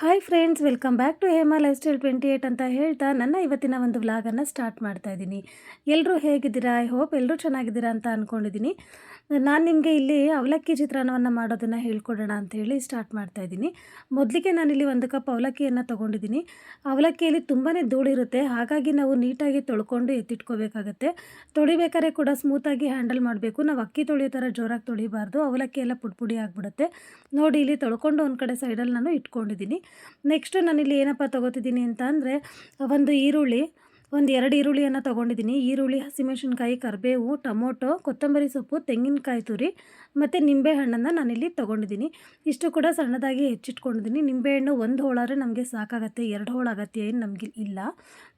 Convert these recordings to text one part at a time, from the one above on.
Hi friends welcome back to Hema lifestyle twenty eight ಅಂತ ಹೇಳ್ತಾ ನನ್ನ ಇವತ್ತಿನ ಒಂದು ವ್ಲಾಗನ್ನು ಸ್ಟಾರ್ಟ್ ಮಾಡ್ತಾ ಇದ್ದೀನಿ. ಎಲ್ಲರೂ ಹೇಗಿದ್ದೀರಾ? ಐ ಹೋಪ್ ಎಲ್ಲರೂ ಚೆನ್ನಾಗಿದ್ದೀರಾ ಅಂತ ಅಂದ್ಕೊಂಡಿದ್ದೀನಿ ನಾನು ನಿಮಗೆ ಇಲ್ಲಿ ಅವಲಕ್ಕಿ ಚಿತ್ರಾನ್ನವನ್ನು ಮಾಡೋದನ್ನು ಹೇಳ್ಕೊಡೋಣ ಅಂತ ಹೇಳಿ ಸ್ಟಾರ್ಟ್ ಮಾಡ್ತಾ ಇದ್ದೀನಿ. ಮೊದಲಿಗೆ ನಾನಿಲ್ಲಿ ಒಂದು ಕಪ್ ಅವಲಕ್ಕಿಯನ್ನು ತೊಗೊಂಡಿದ್ದೀನಿ. ಅವಲಕ್ಕಿಯಲ್ಲಿ ತುಂಬಾ ಧೂಳಿರುತ್ತೆ ಹಾಗಾಗಿ ನಾವು ನೀಟಾಗಿ ತೊಳ್ಕೊಂಡು ಎತ್ತಿಟ್ಕೋಬೇಕಾಗತ್ತೆ. ತೊಳಿಬೇಕಾದ್ರೆ ಕೂಡ ಸ್ಮೂತಾಗಿ ಹ್ಯಾಂಡಲ್ ಮಾಡಬೇಕು. ನಾವು ಅಕ್ಕಿ ತೊಳೆಯೋ ಥರ ಜೋರಾಗಿ ತೊಳಿಬಾರ್ದು. ಅವಲಕ್ಕಿ ಎಲ್ಲ ಪುಡಿ ಪುಡಿ ಆಗಿಬಿಡುತ್ತೆ. ನೋಡಿ, ಇಲ್ಲಿ ತೊಳ್ಕೊಂಡು ಒಂದು ಕಡೆ ಸೈಡಲ್ಲಿ ನಾನು ಇಟ್ಕೊಂಡಿದ್ದೀನಿ. ನೆಕ್ಸ್ಟು ನಾನಿಲ್ಲಿ ಏನಪ್ಪ ತೊಗೋತಿದ್ದೀನಿ ಅಂತ ಅಂದರೆ ಒಂದು ಈರುಳ್ಳಿ ಒಂದು ಎರಡು ಈರುಳ್ಳಿಯನ್ನು ತೊಗೊಂಡಿದ್ದೀನಿ ಈರುಳ್ಳಿ, ಹಸಿಮೆಣಸಿನ್ಕಾಯಿ, ಕರಿಬೇವು, ಟೊಮೊಟೊ, ಕೊತ್ತಂಬರಿ ಸೊಪ್ಪು, ತೆಂಗಿನಕಾಯಿ ತುರಿ ಮತ್ತು ನಿಂಬೆಹಣ್ಣನ್ನು ನಾನಿಲ್ಲಿ ತೊಗೊಂಡಿದ್ದೀನಿ ಇಷ್ಟು ಕೂಡ ಸಣ್ಣದಾಗಿ ಹೆಚ್ಚಿಟ್ಕೊಂಡಿದ್ದೀನಿ ನಿಂಬೆಹಣ್ಣು ಒಂದು ಹೋಳಾದರೆ ನಮಗೆ ಸಾಕಾಗತ್ತೆ. ಎರಡು ಹೋಳು ಏನು ನಮಗೆ ಇಲ್ಲ.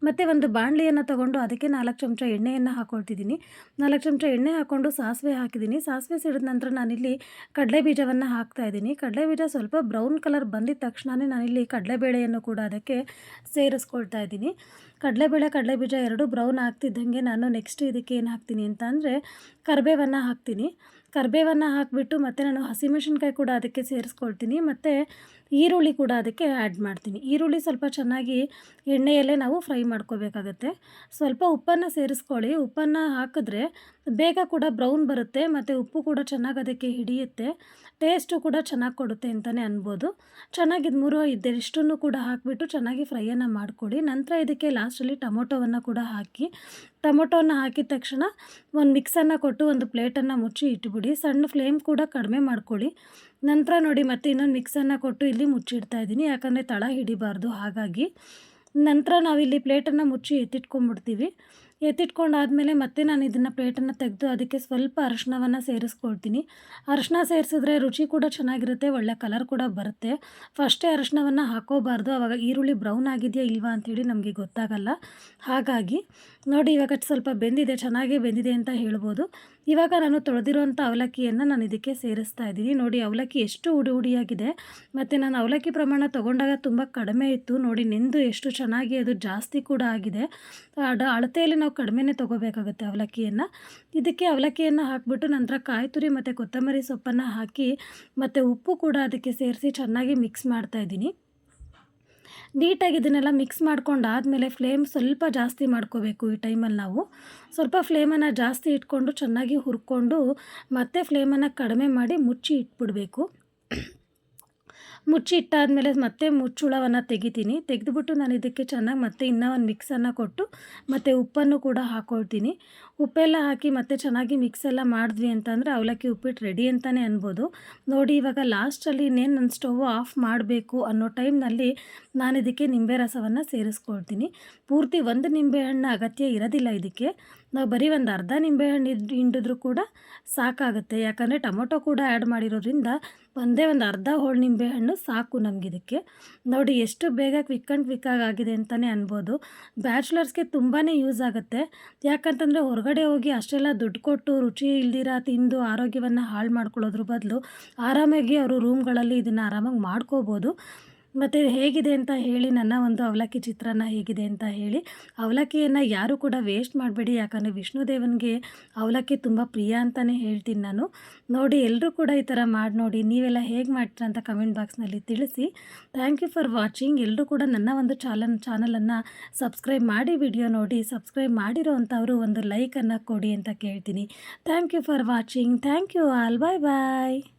ಮತ್ತು ಒಂದು ಬಾಣಲಿಯನ್ನು ತೊಗೊಂಡು ಅದಕ್ಕೆ ನಾಲ್ಕು ಚಮಚ ಎಣ್ಣೆಯನ್ನು ಹಾಕೊಳ್ತಿದ್ದೀನಿ ನಾಲ್ಕು ಚಮಚ ಎಣ್ಣೆ ಹಾಕ್ಕೊಂಡು ಸಾಸಿವೆ ಹಾಕಿದ್ದೀನಿ ಸಾಸಿವೆ ಸಿಡಿದ ನಂತರ ನಾನಿಲ್ಲಿ ಕಡಲೆ ಬೀಜವನ್ನು ಹಾಕ್ತಾಯಿದ್ದೀನಿ ಕಡಲೆ ಬೀಜ ಸ್ವಲ್ಪ ಬ್ರೌನ್ ಕಲರ್ ಬಂದಿದ ತಕ್ಷಣವೇ ನಾನಿಲ್ಲಿ ಕಡಲೆಬೇಳೆಯನ್ನು ಕೂಡ ಅದಕ್ಕೆ ಸೇರಿಸ್ಕೊಳ್ತಾ ಇದ್ದೀನಿ. ಕಡಲೆಬೇಳೆ ಕಡಲೆಬೀಜ ಎರಡು ಬ್ರೌನ್ ಆಗ್ತಿದ್ದಂಗೆ ನಾನು ನೆಕ್ಸ್ಟ್ ಇದಕ್ಕೆ ಏನು ಹಾಕ್ತೀನಿ ಅಂತ ಅಂದರೆ ಕರಿಬೇವನ್ನು ಹಾಕ್ತೀನಿ. ಕರಿಬೇವನ್ನು ಹಾಕಿಬಿಟ್ಟು ಮತ್ತು ನಾನು ಹಸಿಮೆಣ್ಸಿನ್ಕಾಯಿ ಕೂಡ ಅದಕ್ಕೆ ಸೇರಿಸ್ಕೊಳ್ತೀನಿ. ಮತ್ತು ಈರುಳ್ಳಿ ಕೂಡ ಅದಕ್ಕೆ ಆ್ಯಡ್ ಮಾಡ್ತೀನಿ. ಈರುಳ್ಳಿ ಸ್ವಲ್ಪ ಚೆನ್ನಾಗಿ ಎಣ್ಣೆಯಲ್ಲೇ ನಾವು ಫ್ರೈ ಮಾಡ್ಕೋಬೇಕಾಗತ್ತೆ. ಸ್ವಲ್ಪ ಉಪ್ಪನ್ನು ಸೇರಿಸ್ಕೊಳ್ಳಿ. ಉಪ್ಪನ್ನು ಹಾಕಿದ್ರೆ ಬೇಗ ಕೂಡ ಬ್ರೌನ್ ಬರುತ್ತೆ. ಮತ್ತು ಉಪ್ಪು ಕೂಡ ಚೆನ್ನಾಗಿ ಅದಕ್ಕೆ ಹಿಡಿಯುತ್ತೆ. ಟೇಸ್ಟು ಕೂಡ ಚೆನ್ನಾಗಿ ಕೊಡುತ್ತೆ ಅಂತಲೇ ಅನ್ಬೋದು. ಚೆನ್ನಾಗಿ ಮೂರು ಇದೆಷ್ಟನ್ನು ಕೂಡ ಹಾಕಿಬಿಟ್ಟು ಚೆನ್ನಾಗಿ ಫ್ರೈಯನ್ನು ಮಾಡ್ಕೊಳ್ಳಿ. ನಂತರ ಇದಕ್ಕೆ ಲಾಸ್ಟಲ್ಲಿ ಟೊಮೊಟೊವನ್ನು ಕೂಡ ಹಾಕಿ, ಟೊಮೊಟೊವನ್ನು ಹಾಕಿದ ತಕ್ಷಣ ಒಂದು ಮಿಕ್ಸನ್ನು ಕೊಟ್ಟು ಒಂದು ಪ್ಲೇಟನ್ನು ಮುಚ್ಚಿ ಇಟ್ಬಿಡಿ. ಸಣ್ಣ ಫ್ಲೇಮ್ ಕೂಡ ಕಡಿಮೆ ಮಾಡ್ಕೊಳ್ಳಿ. ನಂತರ ನೋಡಿ ಮತ್ತೆ ಇನ್ನೊಂದು ಮಿಕ್ಸನ್ನು ಕೊಟ್ಟು ಇಲ್ಲಿ ಮುಚ್ಚಿಡ್ತಾ ಇದ್ದೀನಿ. ಯಾಕಂದರೆ ತಳ ಹಿಡಿಬಾರ್ದು, ಹಾಗಾಗಿ. ನಂತರ ನಾವಿಲ್ಲಿ ಪ್ಲೇಟನ್ನು ಮುಚ್ಚಿ ಎತ್ತಿಟ್ಕೊಂಡ್ಬಿಡ್ತೀವಿ. ಎತ್ತಿಟ್ಕೊಂಡಾದಮೇಲೆ ಮತ್ತೆ ನಾನು ಇದನ್ನು ಪ್ಲೇಟನ್ನು ತೆಗೆದು ಅದಕ್ಕೆ ಸ್ವಲ್ಪ ಅರಶಿನವನ್ನು ಸೇರಿಸ್ಕೊಳ್ತೀನಿ. ಅರಶಿನ ಸೇರಿಸಿದ್ರೆ ರುಚಿ ಕೂಡ ಚೆನ್ನಾಗಿರುತ್ತೆ, ಒಳ್ಳೆ ಕಲರ್ ಕೂಡ ಬರುತ್ತೆ. ಫಸ್ಟೇ ಅರಶಿನವನ್ನು ಹಾಕೋಬಾರ್ದು ಆವಾಗ ಈರುಳ್ಳಿ ಬ್ರೌನ್ ಆಗಿದೆಯಾ ಇಲ್ವಾ ಅಂಥೇಳಿ ನಮಗೆ ಗೊತ್ತಾಗಲ್ಲ. ಹಾಗಾಗಿ ನೋಡಿ ಇವಾಗ ಸ್ವಲ್ಪ ಬೆಂದಿದೆ, ಚೆನ್ನಾಗೇ ಬೆಂದಿದೆ ಅಂತ ಹೇಳ್ಬೋದು. ಇವಾಗ ನಾನು ತೊಳೆದಿರುವಂಥ ಅವಲಕ್ಕಿಯನ್ನು ನಾನು ಇದಕ್ಕೆ ಸೇರಿಸ್ತಾ ಇದ್ದೀನಿ. ನೋಡಿ, ಅವಲಕ್ಕಿ ಎಷ್ಟು ಉಡಿ ಉಡಿಯಾಗಿದೆ ಮತ್ತು ನಾನು ಅವಲಕ್ಕಿ ಪ್ರಮಾಣ ತೊಗೊಂಡಾಗ ತುಂಬ ಕಡಿಮೆ ಇತ್ತು. ನೋಡಿ, ನೆಂದು ಎಷ್ಟು ಚೆನ್ನಾಗಿ ಅದು ಜಾಸ್ತಿ ಕೂಡ ಆಗಿದೆ. ಅಡ, ಅಳತೆಯಲ್ಲಿ ನಾವು ಕಡಿಮೆನೇ ತೊಗೋಬೇಕಾಗುತ್ತೆ ಅವಲಕ್ಕಿಯನ್ನು. ಇದಕ್ಕೆ ಅವಲಕ್ಕಿಯನ್ನು ಹಾಕಿಬಿಟ್ಟು ನಂತರ ಕಾಯಿ ತುರಿ ಮತ್ತು ಕೊತ್ತಂಬರಿ ಸೊಪ್ಪನ್ನು ಹಾಕಿ ಮತ್ತು ಉಪ್ಪು ಕೂಡ ಅದಕ್ಕೆ ಸೇರಿಸಿ ಚೆನ್ನಾಗಿ ಮಿಕ್ಸ್ ಮಾಡ್ತಾಯಿದ್ದೀನಿ ನೀಟಾಗಿ ಇದನ್ನೆಲ್ಲ ಮಿಕ್ಸ್ ಮಾಡ್ಕೊಂಡಾದಮೇಲೆ ಫ್ಲೇಮ್ ಸ್ವಲ್ಪ ಜಾಸ್ತಿ ಮಾಡ್ಕೋಬೇಕು ಈ ಟೈಮಲ್ಲಿ ನಾವು. ಸ್ವಲ್ಪ ಫ್ಲೇಮನ್ನು ಜಾಸ್ತಿ ಇಟ್ಕೊಂಡು ಚೆನ್ನಾಗಿ ಹುರ್ಕೊಂಡು ಮತ್ತೆ ಫ್ಲೇಮನ್ನು ಕಡಿಮೆ ಮಾಡಿ ಮುಚ್ಚಿ ಇಟ್ಬಿಡಬೇಕು. ಮುಚ್ಚಿ ಇಟ್ಟಾದಮೇಲೆ ಮತ್ತೆ ಮುಚ್ಚುಳವನ್ನು ತೆಗಿತೀನಿ. ತೆಗೆದುಬಿಟ್ಟು ನಾನು ಇದಕ್ಕೆ ಚೆನ್ನಾಗಿ ಮತ್ತೆ ಇನ್ನೂ ಒಂದು ಮಿಕ್ಸನ್ನು ಕೊಟ್ಟು ಮತ್ತು ಉಪ್ಪನ್ನು ಕೂಡ ಹಾಕ್ಕೊಳ್ತೀನಿ ಉಪ್ಪೆಲ್ಲ ಹಾಕಿ ಮತ್ತೆ ಚೆನ್ನಾಗಿ ಮಿಕ್ಸ್ ಎಲ್ಲ ಮಾಡಿದ್ವಿ ಅಂತಂದರೆ ಅವಲಕ್ಕಿ ಉಪ್ಪಿಟ್ಟು ರೆಡಿ ಅಂತಲೇ ಅನ್ಬೋದು. ನೋಡಿ ಇವಾಗ ಲಾಸ್ಟಲ್ಲಿ ಇನ್ನೇನು ನನ್ನ ಸ್ಟವ್ ಆಫ್ ಮಾಡಬೇಕು ಅನ್ನೋ ಟೈಮ್ನಲ್ಲಿ ನಾನು ಇದಕ್ಕೆ ನಿಂಬೆ ರಸವನ್ನು ಸೇರಿಸ್ಕೊಳ್ತೀನಿ. ಪೂರ್ತಿ ಒಂದು ನಿಂಬೆಹಣ್ಣು ಅಗತ್ಯ ಇರೋದಿಲ್ಲ ಇದಕ್ಕೆ. ನಾವು ಬರೀ ಒಂದು ಅರ್ಧ ನಿಂಬೆಹಣ್ಣು ಹಿಂಡಿದ್ರೂ ಕೂಡ ಸಾಕಾಗುತ್ತೆ. ಯಾಕಂದರೆ ಟೊಮೊಟೊ ಕೂಡ ಆ್ಯಡ್ ಮಾಡಿರೋದ್ರಿಂದ ಒಂದೇ ಒಂದು ಅರ್ಧ ಹೋಳು ನಿಂಬೆಹಣ್ಣು ಸಾಕು ನಮಗಿದಕ್ಕೆ ನೋಡಿ ಎಷ್ಟು ಬೇಗ ಕ್ವಿಕ್ ಆ್ಯಂಡ್ ಕ್ವಿಕ್ಕಾಗಿ ಆಗಿದೆ ಅಂತಲೇ ಅನ್ಬೋದು. ಬ್ಯಾಚುಲರ್ಸ್ಗೆ ತುಂಬಾ ಯೂಸ್ ಆಗುತ್ತೆ. ಯಾಕಂತಂದರೆ ಹೊರಗಡೆ ಹೋಗಿ ಅಷ್ಟೆಲ್ಲ ದುಡ್ಡು ಕೊಟ್ಟು ರುಚಿ ಇಲ್ದಿರ ತಿಂದು ಆರೋಗ್ಯವನ್ನು ಹಾಳು ಮಾಡ್ಕೊಳ್ಳೋದ್ರ ಬದಲು ಆರಾಮಾಗಿ ಅವರು ರೂಮ್ಗಳಲ್ಲಿ ಇದನ್ನು ಆರಾಮಾಗಿ ಮಾಡ್ಕೋಬೋದು. ಮತ್ತು ಹೇಗಿದೆ ಅಂತ ಹೇಳಿ ನನ್ನ ಒಂದು ಅವಲಕ್ಕಿ ಚಿತ್ರಾನ್ನ ಹೇಗಿದೆ ಅಂತ ಹೇಳಿ, ಅವಲಕ್ಕಿಯನ್ನು ಯಾರೂ ಕೂಡ ವೇಸ್ಟ್ ಮಾಡಬೇಡಿ. ಯಾಕಂದರೆ ವಿಷ್ಣುದೇವನಿಗೆ ಅವಲಕ್ಕಿ ತುಂಬ ಪ್ರಿಯ ಅಂತಲೇ ಹೇಳ್ತೀನಿ ನಾನು. ನೋಡಿ ಎಲ್ಲರೂ ಕೂಡ ಈ ಥರ ಮಾಡಿ ನೋಡಿ. ನೀವೆಲ್ಲ ಹೇಗೆ ಮಾಡ್ತೀರ ಅಂತ ಕಮೆಂಟ್ ಬಾಕ್ಸ್ನಲ್ಲಿ ತಿಳಿಸಿ. ಥ್ಯಾಂಕ್ ಯು ಫಾರ್ ವಾಚಿಂಗ್ ಎಲ್ಲರೂ ಕೂಡ ನನ್ನ ಒಂದು ಚಾಲನ್, ಚಾನಲನ್ನು ಸಬ್ಸ್ಕ್ರೈಬ್ ಮಾಡಿ ವಿಡಿಯೋ ನೋಡಿ. ಸಬ್ಸ್ಕ್ರೈಬ್ ಮಾಡಿರೋ ಒಂದು ಲೈಕನ್ನು ಕೊಡಿ ಅಂತ ಕೇಳ್ತೀನಿ. Thank you for watching thank you all bye bye